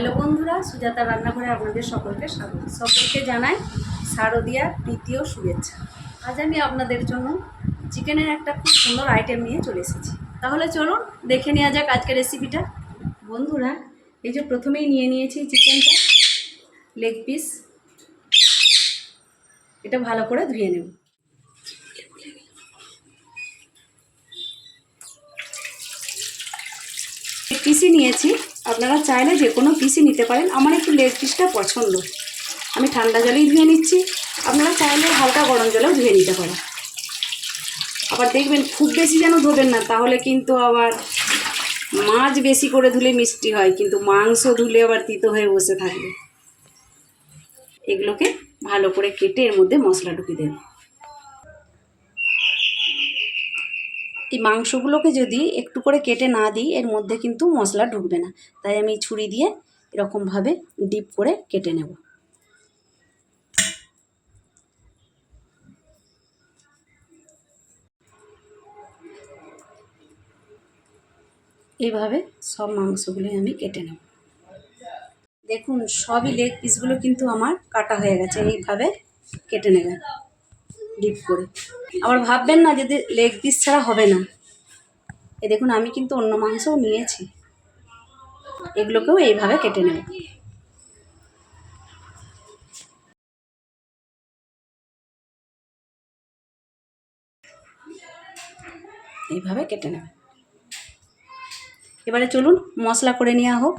Hello বন্ধুরা, সুজাতা রান্নাঘরে আপনাদের সকলকে স্বাগত। সকলকে জানাই শারদিয়া প্রীতীয় শুভেচ্ছা। আজ আমি আপনাদের জন্য চিকেনের একটা খুব সুন্দর আইটেম নিয়ে চলে এসেছি। তাহলে চলুন দেখে নেওয়া যাক আজকের রেসিপিটা বন্ধুরা, এই যে প্রথমেই নিয়ে নিয়েছি চিকেনটা লেগ পিস এটা ভালো করে ধুয়ে নেব। পিসি নিয়েছি। আপনারা চাইলে যে কোনো পিসি নিতে পারেন। আমার একটু লেগ পিসটা পছন্দ। আমি ঠান্ডা জলেই ধুয়ে নিচ্ছি। আপনারা চাইলে হালকা গরম জলেও ধুয়ে নিতে পারেন। আবার দেখবেন খুব বেশি যেন ধোবেন না, তাহলে কিন্তু আবার মাছ বেশি করে ধুলে মিষ্টি হয়, কিন্তু মাংস ধুলে আবার তিতো হয়ে বসে থাকবে। এগুলোকে ভালো করে কেটে এর মধ্যে মশলা ঢুকিয়ে দেবেন। এই মাংসগুলোকে যদি একটু করে কেটে না দিই, এর মধ্যে কিন্তু মশলা ঢুকবে না। তাই আমি ছুরি দিয়ে এরকমভাবে ডিপ করে কেটে নেব। এইভাবে সব মাংসগুলোই আমি কেটে নেব। দেখুন, সবই লেগ পিসগুলো কিন্তু আমার কাটা হয়ে গেছে। এইভাবে কেটে নেবেন। ডিপ করে। আবার ভাববেন না যদি লেগ পিস ছাড়া হবে না। এ দেখুন, আমি কিন্তু অন্য মাংসও নিয়েছি। এগুলোকেও এইভাবে কেটে নেব। এইভাবে কেটে নেবে। এবারে চলুন, মশলা করে নেওয়া হোক।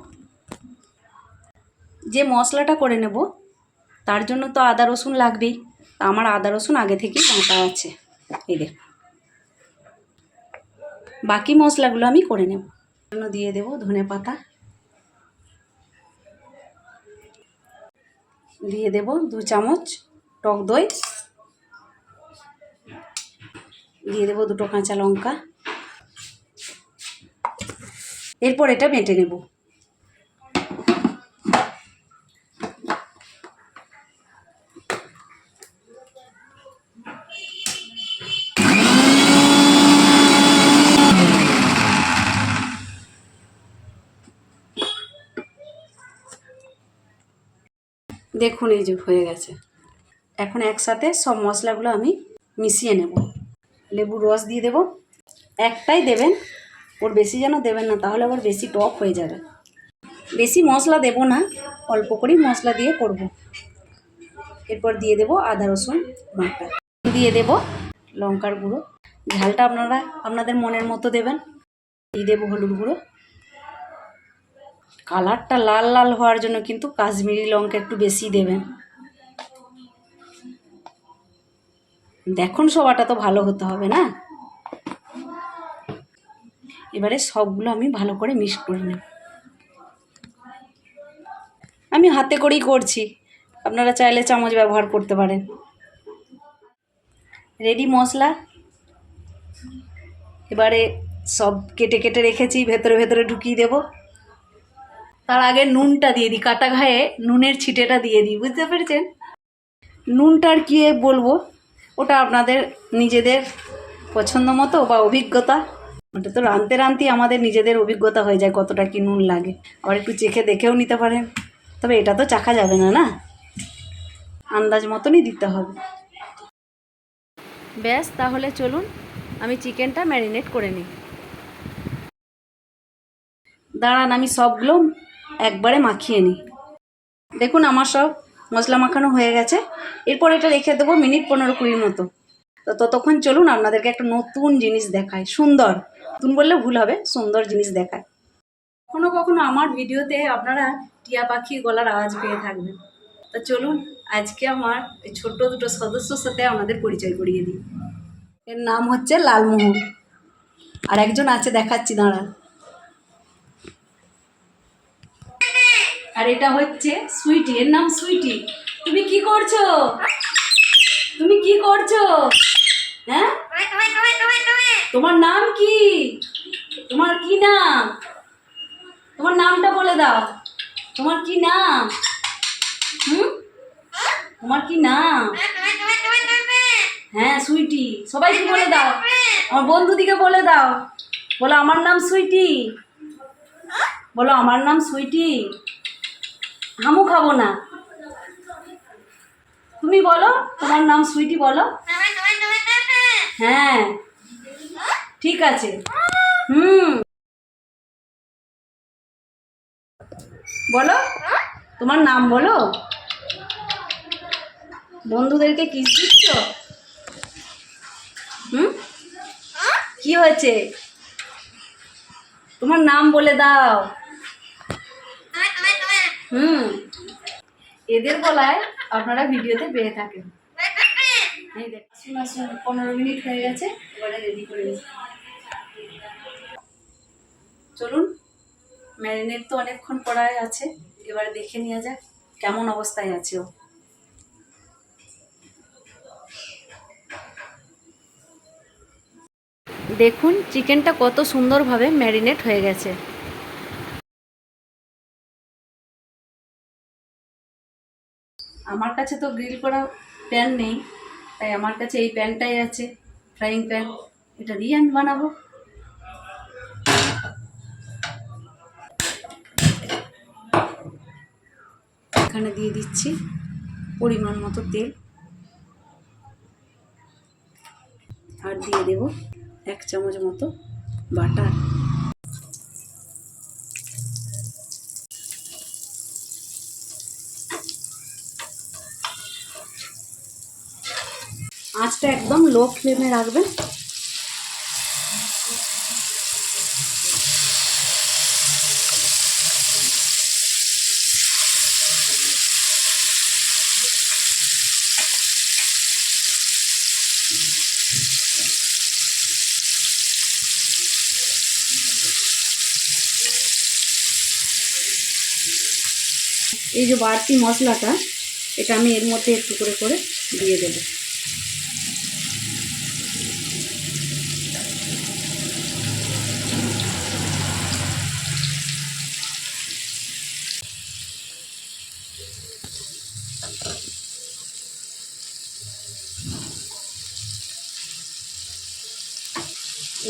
যে মশলাটা করে নেব, তার জন্য তো আদা রসুন লাগবেই। আমার আদা রসুন আগে থেকেই বাঁটা আছে। এই দেখ। বাকি মশলাগুলো আমি করে নেব। জন্য দিয়ে দেব ধনে পাতা। দিয়ে দেব দু চামচ টক দই। দিয়ে দেব দুটো কাঁচা লঙ্কা। এরপর এটা বেটে নেব। দেখুন এই যে হয়ে গেছে। এখন একসাথে সব মশলাগুলো আমি মিশিয়ে নেব। লেবুর রস দিয়ে দেব। একটাই দেবেন, ওর বেশি যেন দেবেন না, তাহলে আবার বেশি টক হয়ে যাবে। বেশি মশলা দেব না, অল্প করেই মশলা দিয়ে করব। এরপর দিয়ে দেব আদা, রসুন বাটা। দিয়ে দেব লঙ্কার গুঁড়ো। ঝালটা আপনারা, আপনাদের মনের মতো দেবেন। দিয়ে দেবো হলুদ গুঁড়ো। কালারটা লাল লাল হওয়ার জন্য কিন্তু কাশ্মীরি লঙ্কা একটু বেশি দেবেন। দেখুন সবাটা তো ভালো হতে হবে না? এবারে সবগুলো আমি ভালো করে মিক্স করে নেব। আমি হাতে করেই করছি। আপনারা চাইলে চামচ ব্যবহার করতে পারেন। রেডি মশলা। এবারে সব কেটে কেটে রেখেছি, ভেতরে ভেতরে ঢুকিয়ে দেব। তার আগে নুনটা দিয়ে দিই কাটা ঘায়ে নুনের ছিটেটা দিয়ে দিই বুঝতে পেরেছেন? নুনটার কী বলব? ওটা আপনাদের নিজেদের পছন্দ মতো বা অভিজ্ঞতা। ওটা তো রাঁধতে রাঁধতেই আমাদের নিজেদের অভিজ্ঞতা হয়ে যায় কতটা কি নুন লাগে। আবার একটু চেখে দেখেও নিতে পারেন। তবে এটা তো চাখা যাবে না না? আন্দাজ মতনই দিতে হবে। ব্যাস তাহলে চলুন আমি চিকেনটা ম্যারিনেট করে নিই। দাঁড়ান আমি সবগুলো একবারে মাখিয়ে নিই দেখুন আমার সব মশলা মাখানো হয়ে গেছে। এরপর এটা রেখে দেবো মিনিট পনেরো কুড়ির মতো। তো ততক্ষণ চলুন আপনাদেরকে একটা নতুন জিনিস দেখায় সুন্দর। নতুন বললে ভুল হবে, সুন্দর জিনিস দেখায় কখনো কখনো আমার ভিডিওতে আপনারা টিয়া পাখির গলার আওয়াজ পেয়ে থাকবেন। তা চলুন আজকে আমার এই ছোট্ট দুটো সদস্যর সাথে আমাদের পরিচয় করিয়ে দিই। এর নাম হচ্ছে লালমোহন। আর একজন আছে দেখাচ্ছি, দাঁড়ান। আর এটা হচ্ছে সুইটি, এর নাম সুইটি। তুমি কি করছ? তুমি কি করছ? হ্যাঁ? তোমার নাম কি? তোমার কি নাম? তোমার নামটা বলে দাও। তোমার কি নাম? হুম? তোমার কি নাম? হ্যাঁ সুইটি। সবাইকে বলে দাও। আমার বন্ধুদিকে বলে দাও। বলো, আমার নাম সুইটি? বলো, আমার নাম সুইটি? হামু খাব না। তুমি বলো, তোমার নাম সুইটি বলো। হ্যাঁ ঠিক আছে। হুম। বলো, তোমার নাম বলো। বন্ধুদেরকে কিস দিচ্ছ? হুম? কি হয়েছে? তোমার নাম বলে দাও। হুম। এদের গলায় আপনারা ভিডিওতে পেয়ে থাকেন। পনেরো মিনিট হয়ে গেছে, এবারে রেডি করে। চলুন, ম্যারিনেট তো অনেকক্ষণ করাই আছে, এবারে দেখে নেওয়া যাক কেমন অবস্থায় আছে ও। দেখুন, চিকেনটা কত সুন্দরভাবে ম্যারিনেট হয়ে গেছে। আমার কাছে তো গ্রিল করা প্যান নেই, তাই আমার কাছে এই প্যানটাই আছে ফ্রাইং প্যান এটা দিয়ে আমি বানাবো। এখানে দিয়ে দিচ্ছি পরিমাণ মতো তেল। আর দিয়ে দেব এক চামচ মতো বাটার। আঁচটা একদম লো ফ্লেমে রাখবেন। এই যে বাড়তি মশলাটা, এটা আমি এর মধ্যে একটু করে করে দিয়ে দেবো।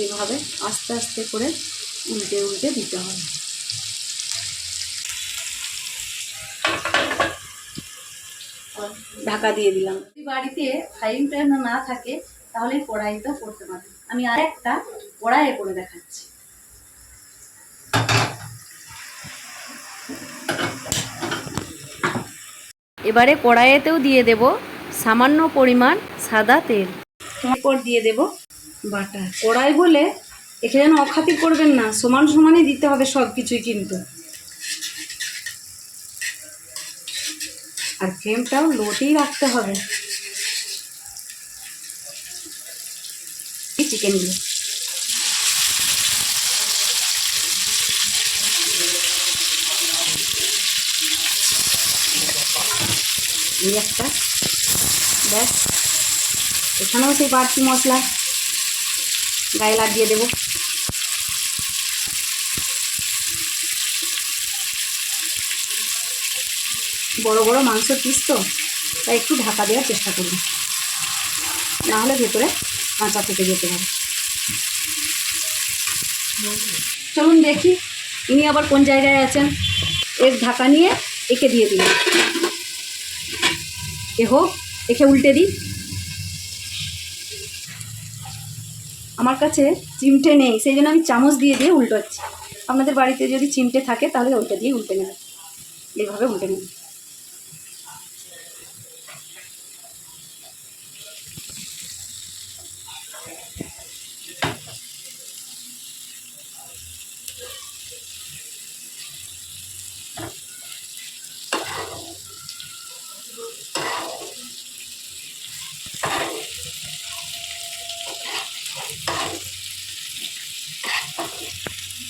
এইভাবে আস্তে আস্তে করে উল্টে উল্টে দিতে হবে। ঢাকা দিয়ে দিলাম। বাড়িতে ফ্রাইং প্যান না থাকে, তাহলে কড়াইতেও করতে পারেন আমি আর একটা কড়াইয়ে করে দেখাচ্ছি। এবারে কড়াইয়েতেও দিয়ে দেব সামান্য পরিমাণ সাদা তেল। তারপর দিয়ে দেব বাটার কড়াই বলে এখানে যেন অখাতি করবেন না, সমান সমানই দিতে হবে সব কিছুই কিন্তু। আর ফ্লেমটাও লোটেই রাখতে হবে। চিকেনগুলো এই একটা। ব্যাস। এখানেও সেই বাড়তি মশলা। গায়ে লাগিয়ে দেবো। বড় বড় মাংসের পিস তো, তাই একটু ঢাকা দেওয়ার চেষ্টা করব। না হলে ভেতরে কাঁচা থেকে যেতে হবে চলুন দেখি, ইনি আবার কোন জায়গায় আছেন? এর ঢাকা নিয়ে একে দিয়ে দিন এ হোক, একে উল্টে দিই। আমার কাছে চিমটে নেই, সেই জন্য আমি চামচ দিয়ে দিয়ে উল্টোচ্ছি। আপনাদের বাড়িতে যদি চিমটে থাকে, তাহলে ওইটা দিয়ে উল্টে নেবে এইভাবে উল্টে নেবেন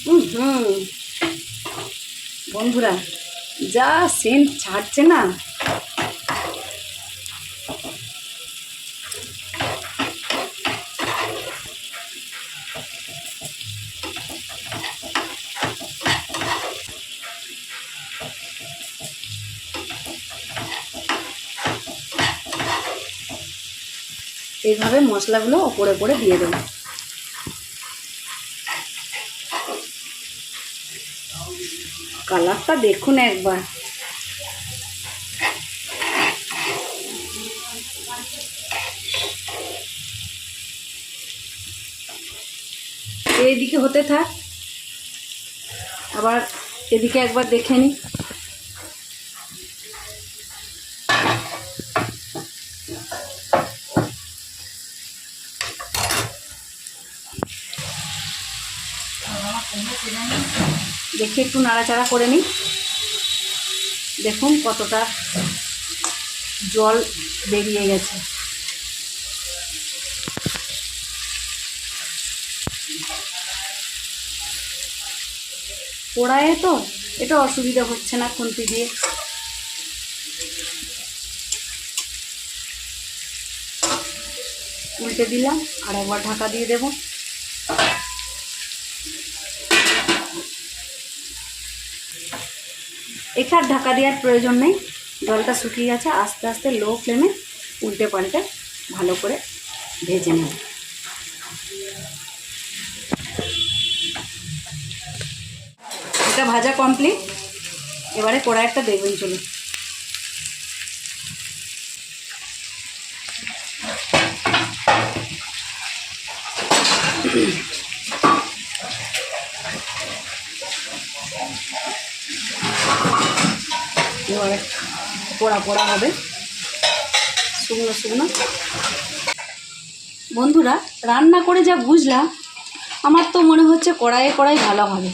হুম হুম বন্ধুরা যা সেন্ট ছাড়ছে না। এইভাবে মশলাগুলো ওপরে ওপরে দিয়ে দেবো। কালারটা দেখুন একবার এইদিকে হতে থাক আবার এদিকে একবার দেখে নিই Thank you. দেখে একটু নাড়াচাড়া করে নিই। দেখুন কতটা জল বেরিয়ে গেছে। পোড়ায় তো এটা অসুবিধা হচ্ছে না খুন্তি দিয়ে। উল্টে দিলাম আর একবার ঢাকা দিয়ে দেবো। এখানে ঢাকা দেওয়ার প্রয়োজন নেই। জলটা শুকিয়ে গেছে, আস্তে আস্তে লো ফ্লেমে উল্টে পাল্টে ভালো করে ভেজে নেব। এটা ভাজা কমপ্লিট এবারে কড়াই একটা দেখবেন চলুন। এবারে পোড়া পোড়া হবে। শুকনো শুকনো। বন্ধুরা, রান্না করে যা বুঝলাম, আমার তো মনে হচ্ছে কড়াইয়ে কড়াই ভালো হবে।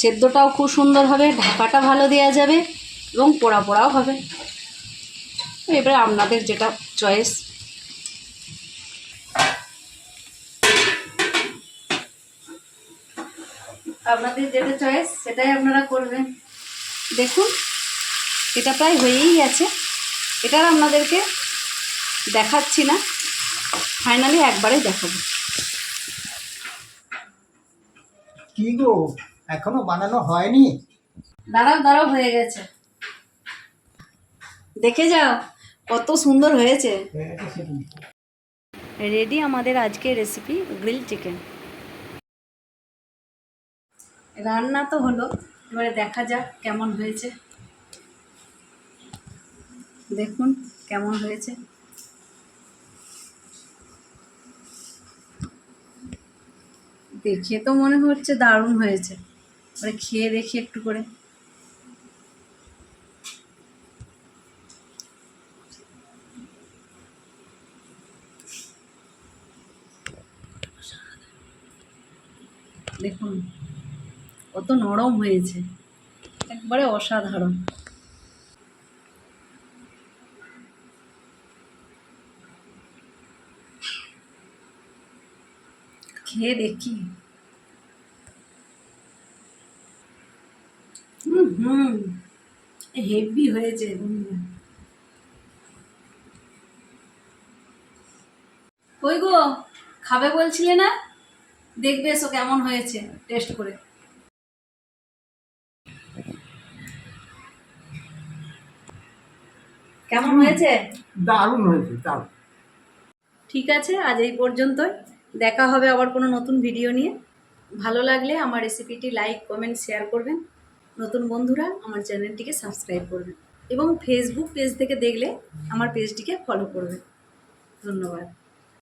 সেদ্ধটাও খুব সুন্দর হবে, ঢাকাটা ভালো দেওয়া যাবে এবং পোড়া পোড়াও হবে। এবারে আপনাদের যেটা চয়েস। আপনাদের যেটা চয়েস, সেটাই আপনারা করবেন। দেখুন এটা প্রায় হয়েই গেছে। এটার আপনাদেরকে দেখাচ্ছি না। ফাইনালি একবারে দেখাবো। কি গো এখনও বানানো হয়নি? দাঁড়াও দাঁড়াও হয়ে গেছে। দেখে যাও কত সুন্দর হয়েছে। রেডি আমাদের আজকের রেসিপি গ্রিল চিকেন রান্না তো হলো। এবারে দেখা যাক কেমন হয়েছে। দেখুন কেমন হয়েছে। দেখে তো মনে হচ্ছে দারুণ হয়েছে। এবারে খেয়ে দেখি একটু করে দেখুন কত নরম হয়েছে। একবারে অসাধারণ। খেয়ে দেখি। হুম হুম হেভি হয়েছে কই গো, খাবে বলছিলে না? দেখবে এসো কেমন হয়েছে টেস্ট করে। কেমন হয়েছে? দারুণ হয়েছে দারুণ। ঠিক আছে আজ এই পর্যন্তই। দেখা হবে আবার কোনো নতুন ভিডিও নিয়ে। ভালো লাগলে আমার রেসিপিটি লাইক কমেন্ট শেয়ার করবেন। নতুন বন্ধুরা আমার চ্যানেলটিকে সাবস্ক্রাইব করবেন। এবং ফেসবুক পেজ থেকে দেখলে আমার পেজটিকে ফলো করবেন। ধন্যবাদ।